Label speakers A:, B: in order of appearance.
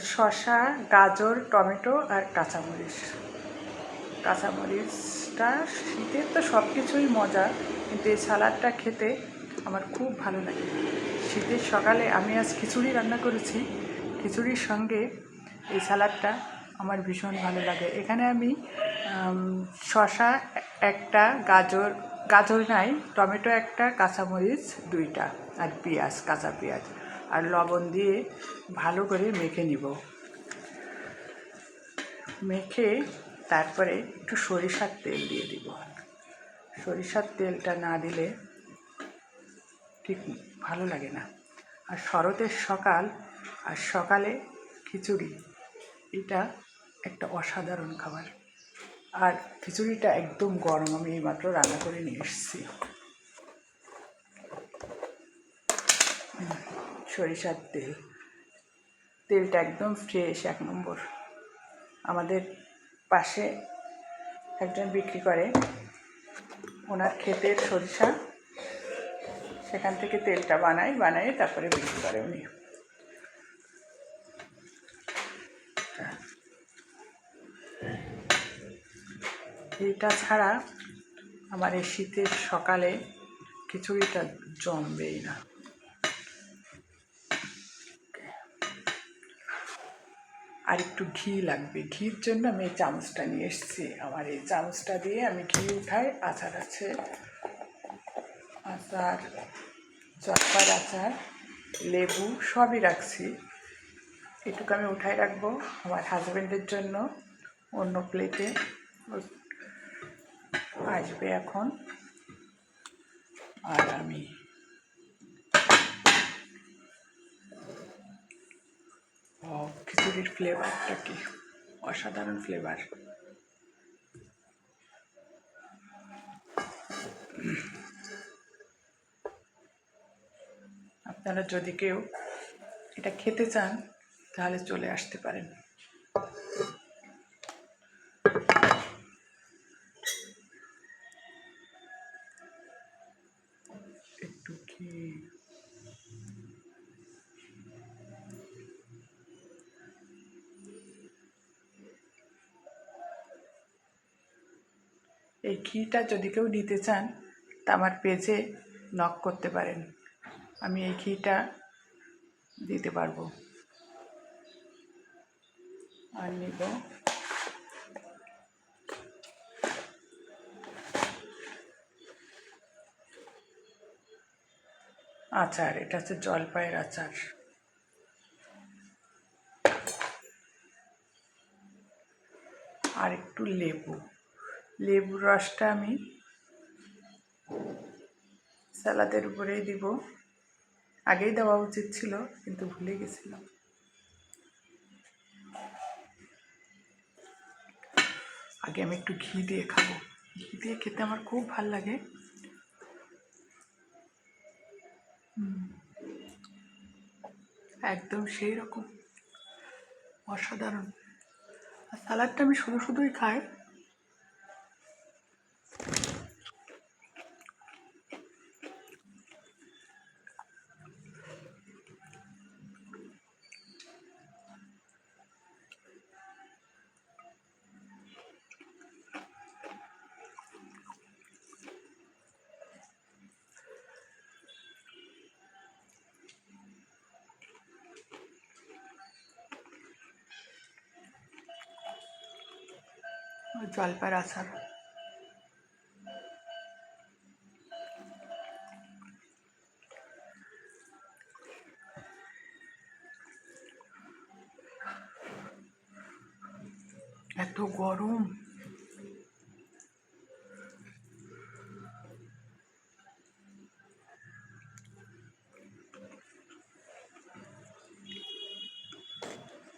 A: শসা, গাজর, টমেটো আর কাঁচামরিচ। কাঁচামরিচটা শীতের তো সব কিছুই মজা, কিন্তু এই সালাডটা খেতে আমার খুব ভালো লাগে। শীতের সকালে আমি আজ খিচুড়ি রান্না করেছি। খিচুড়ির সঙ্গে এই সালাডটা আমার ভীষণ ভালো লাগে। এখানে আমি, শসা একটা, গাজর গাজর নাই, টমেটো একটা, কাঁচামরিচ দুইটা, আর পেঁয়াজ, কাঁচা পেঁয়াজ। আর লবণ দিয়ে ভালো করে মেখে নিব। মেখে তারপরে একটু সরিষার তেল দিয়ে দিব। সরিষার তেলটা না দিলে ঠিক ভালো লাগে না। আর শরতের সকাল, আর সকালে খিচুড়ি, এটা একটা অসাধারণ খাবার। আর খিচুড়িটা একদম গরম, আমি এইমাত্র রান্না করে নিয়ে এসেছি। সরিষার তেল। তেলটা একদম ফ্রেশ এক নম্বর। আমাদের পাশে একজন বিক্রি করে। ওনার ক্ষেতের সরিষা। সেখান থেকে তেলটা বানাই বানাই তারপরে বিক্রি করে উনি। এটা ছাড়া আমার এই শীতের সকালে খিচুড়িটা জমবেই না। আর একটু ঘি লাগবে। ঘির জন্য আমি এই চামচটা নিয়ে এসেছি। আমার এই চামচটা দিয়ে আমি ঘি উঠাই। আচার আছে। আচার জলপার আচার, লেবু সবই রাখছি। এটুকু আমি উঠাই রাখব আমার হাজব্যান্ডের জন্য। অন্য প্লেটে আসবে এখন। আর আমি খিচুড়ির ফ্লেভারটা কি অসাধারণ ফ্লেভার আপনারা যদি কেউ এটা খেতে চান তাহলে চলে আসতে পারেন। একটু কি এই ঘিটা যদি কেউ নিতে চান, তা আমার পেজে নক করতে পারেন। আমি এই ঘিটা দিতে পারব। আর নিব। আচার, এটা হচ্ছে জলপাইয়ের আচার। আর একটু লেবু। লেবুর রসটা আমি স্যালাদের উপরেই দিব। আগেই দেওয়া উচিত ছিল, কিন্তু ভুলে গেছিলাম। আগে আমি একটু ঘি দিয়ে খাব। ঘি দিয়ে খেতে আমার খুব ভালো লাগে। একদম সেই রকম। অসাধারণ। আর স্যালাডটা আমি শুধু শুধুই খাই। জলপাইয়ের আচার এত গরম।